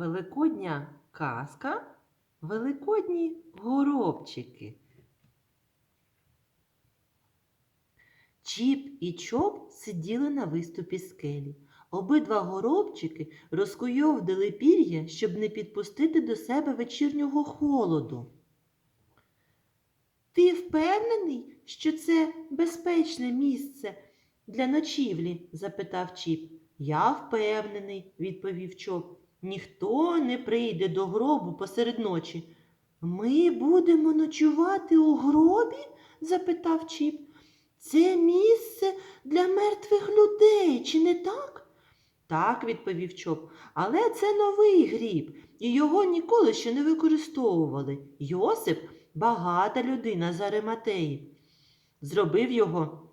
Великодня казка, великодні горобчики. Чіп і чоп сиділи на виступі скелі. Обидва горобчики розкуйовдили пір'я, щоб не підпустити до себе вечірнього холоду. Ти впевнений, що це безпечне місце для ночівлі? запитав Чіп. Я впевнений, відповів чоп. Ніхто не прийде до гробу посеред ночі. Ми будемо ночувати у гробі? запитав Чіп. Це місце для мертвих людей, чи не так? Так, відповів чоп, але це новий гріб, і його ніколи ще не використовували. Йосип багата людина з Ариматеї. Зробив його.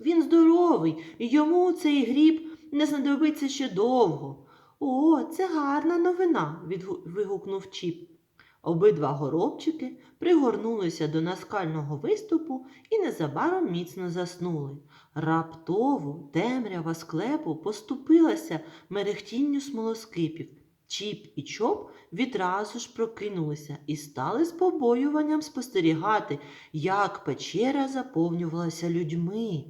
Він здоровий, і йому цей гріб не знадобиться ще довго. О, це гарна новина, вигукнув Чіп. Обидва горобчики пригорнулися до наскального виступу і незабаром міцно заснули. Раптово темрява склепу поступилася мерехтінню смолоскипів. Чіп і чоп відразу ж прокинулися і стали з побоюванням спостерігати, як печера заповнювалася людьми.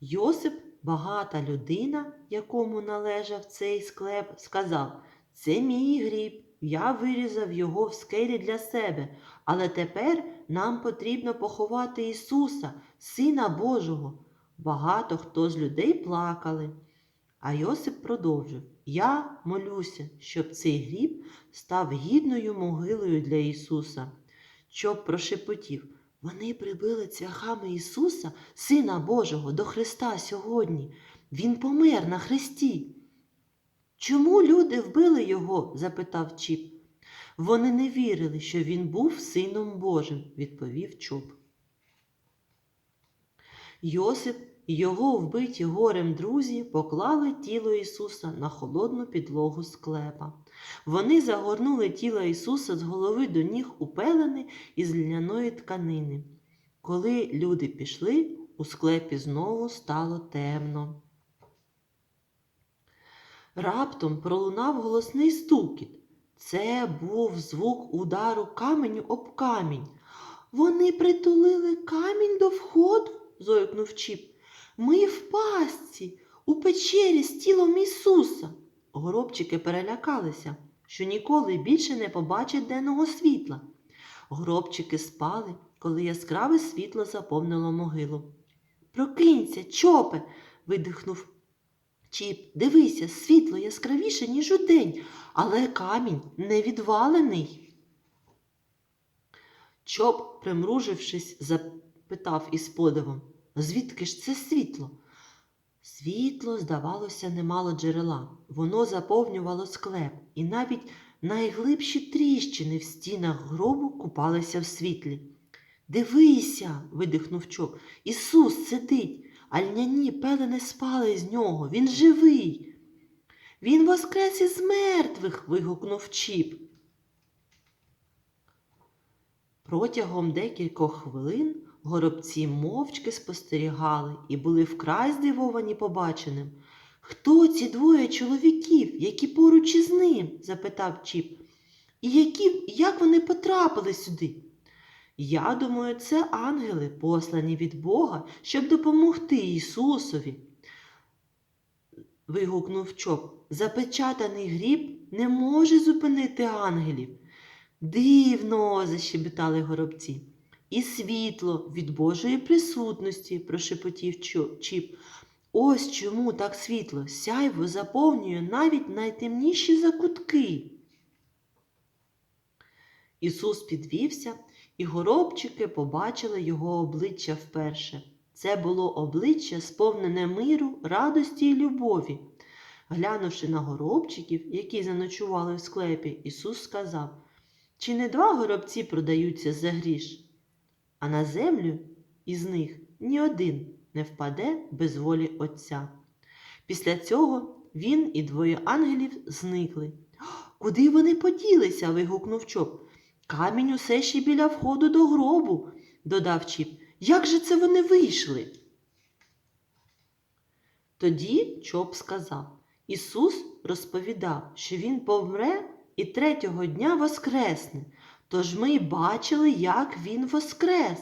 Йосип, багата людина, якому належав цей склеп, сказав Це мій гріб, я вирізав його в скелі для себе, але тепер нам потрібно поховати Ісуса, Сина Божого. Багато хто з людей плакали. А Йосип продовжив Я молюся, щоб цей гріб став гідною могилою для Ісуса. Щоб прошепотів вони прибили цвяхами Ісуса, Сина Божого, до Христа сьогодні. Він помер на хресті. Чому люди вбили його? запитав Чіп. Вони не вірили, що він був сином Божим, відповів Чоп. Йосип і його вбиті горем друзі поклали тіло Ісуса на холодну підлогу склепа. Вони загорнули тіло Ісуса з голови до ніг у пелени із льняної тканини. Коли люди пішли, у склепі знову стало темно. Раптом пролунав голосний стукіт. Це був звук удару каменю об камінь. Вони притулили камінь до входу, зойкнув Чіп. Ми в пастці, у печері з тілом Ісуса. Горобчики перелякалися, що ніколи більше не побачать денного світла. Горобчики спали, коли яскраве світло заповнило могилу. Прокинься, чопе. видихнув Чіп. Дивися, світло яскравіше, ніж удень, але камінь не відвалений. Чоп, примружившись, запитав із подивом, звідки ж це світло? Світло, здавалося, не мало джерела. Воно заповнювало склеп, і навіть найглибші тріщини в стінах гробу купалися в світлі. Дивися, видихнув чоп. Ісус сидить, а льняні пелени спали з нього. Він живий. Він воскрес із мертвих. вигукнув Чіп. Протягом декількох хвилин горобці мовчки спостерігали і були вкрай здивовані побаченим. Хто ці двоє чоловіків, які поруч із ним? запитав Чіп. І які, як вони потрапили сюди? Я думаю, це ангели, послані від Бога, щоб допомогти Ісусові. вигукнув чоп. Запечатаний гріб не може зупинити ангелів. Дивно, защебетали горобці. І світло від Божої присутності, прошепотів Чіп. Ось чому так світло сяйво заповнює навіть найтемніші закутки. Ісус підвівся, і горобчики побачили його обличчя вперше. Це було обличчя, сповнене миру, радості й любові. Глянувши на горобчиків, які заночували в склепі, Ісус сказав: Чи не два горобці продаються за гріш? А на землю із них ні один не впаде без волі Отця. Після цього він і двоє ангелів зникли. Куди вони поділися? вигукнув чоп. Камінь усе ще біля входу до гробу, додав Чіп. Як же це вони вийшли? Тоді чоп сказав Ісус розповідав, що Він помре і третього дня воскресне. Тож ми й бачили, як Він воскрес.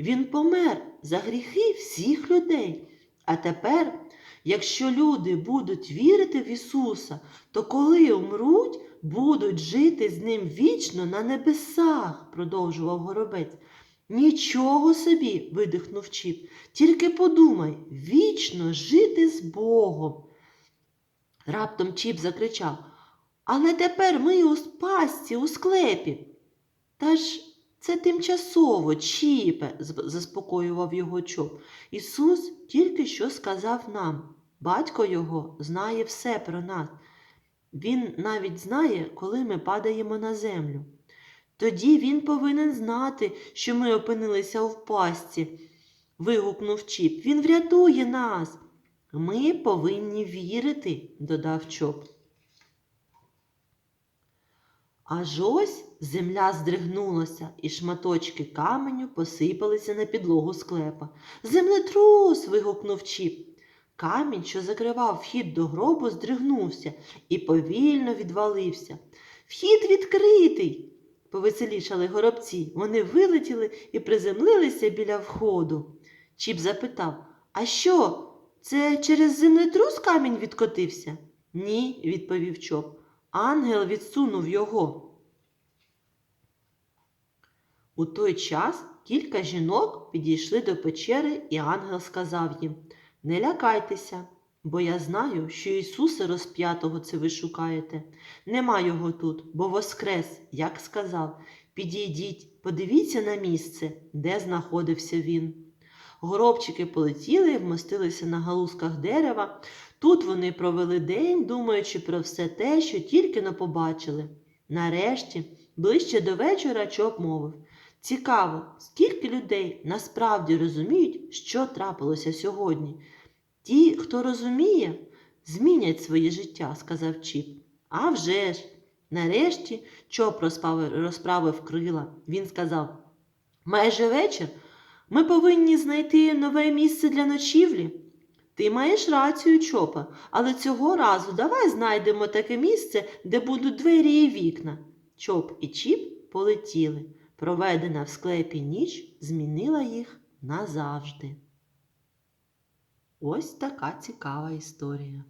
Він помер за гріхи всіх людей. А тепер, якщо люди будуть вірити в Ісуса, то коли умруть, будуть жити з ним вічно на небесах, продовжував горобець. Нічого собі, видихнув Чіп. Тільки подумай, вічно жити з Богом. Раптом Чіп закричав. Але тепер ми у пастці, у склепі. Та ж це тимчасово, Чіпе, заспокоював його чоп. Ісус тільки що сказав нам. Батько його знає все про нас. Він навіть знає, коли ми падаємо на землю. Тоді він повинен знати, що ми опинилися в пастці, вигукнув Чіп. Він врятує нас. Ми повинні вірити, додав Чоп. Аж ось земля здригнулася, і шматочки каменю посипалися на підлогу склепа. Землетрус. вигукнув Чіп. Камінь, що закривав вхід до гробу, здригнувся і повільно відвалився. Вхід відкритий. Повеселішали горобці. Вони вилетіли і приземлилися біля входу. Чіп запитав А що? Це через землетрус камінь відкотився? Ні, відповів Чоп. Ангел відсунув його. У той час кілька жінок підійшли до печери, і ангел сказав їм Не лякайтеся, бо я знаю, що Ісуса розп'ятого це ви шукаєте. Нема його тут, бо воскрес, як сказав. Підійдіть, подивіться на місце, де знаходився він. Горобчики полетіли і вмостилися на галузках дерева. Тут вони провели день, думаючи про все те, що тільки но побачили. Нарешті, ближче до вечора, Чоп мовив Цікаво, скільки людей насправді розуміють, що трапилося сьогодні. Ті, хто розуміє, змінять своє життя, сказав Чіп. «А вже ж!» Нарешті Чоп розправив, розправив крила. Він сказав Майже вечір. Ми повинні знайти нове місце для ночівлі. Ти маєш рацію, Чопа, але цього разу давай знайдемо таке місце, де будуть двері і вікна. Чоп і Чіп полетіли. Проведена в склепі ніч змінила їх назавжди. Ось така цікава історія.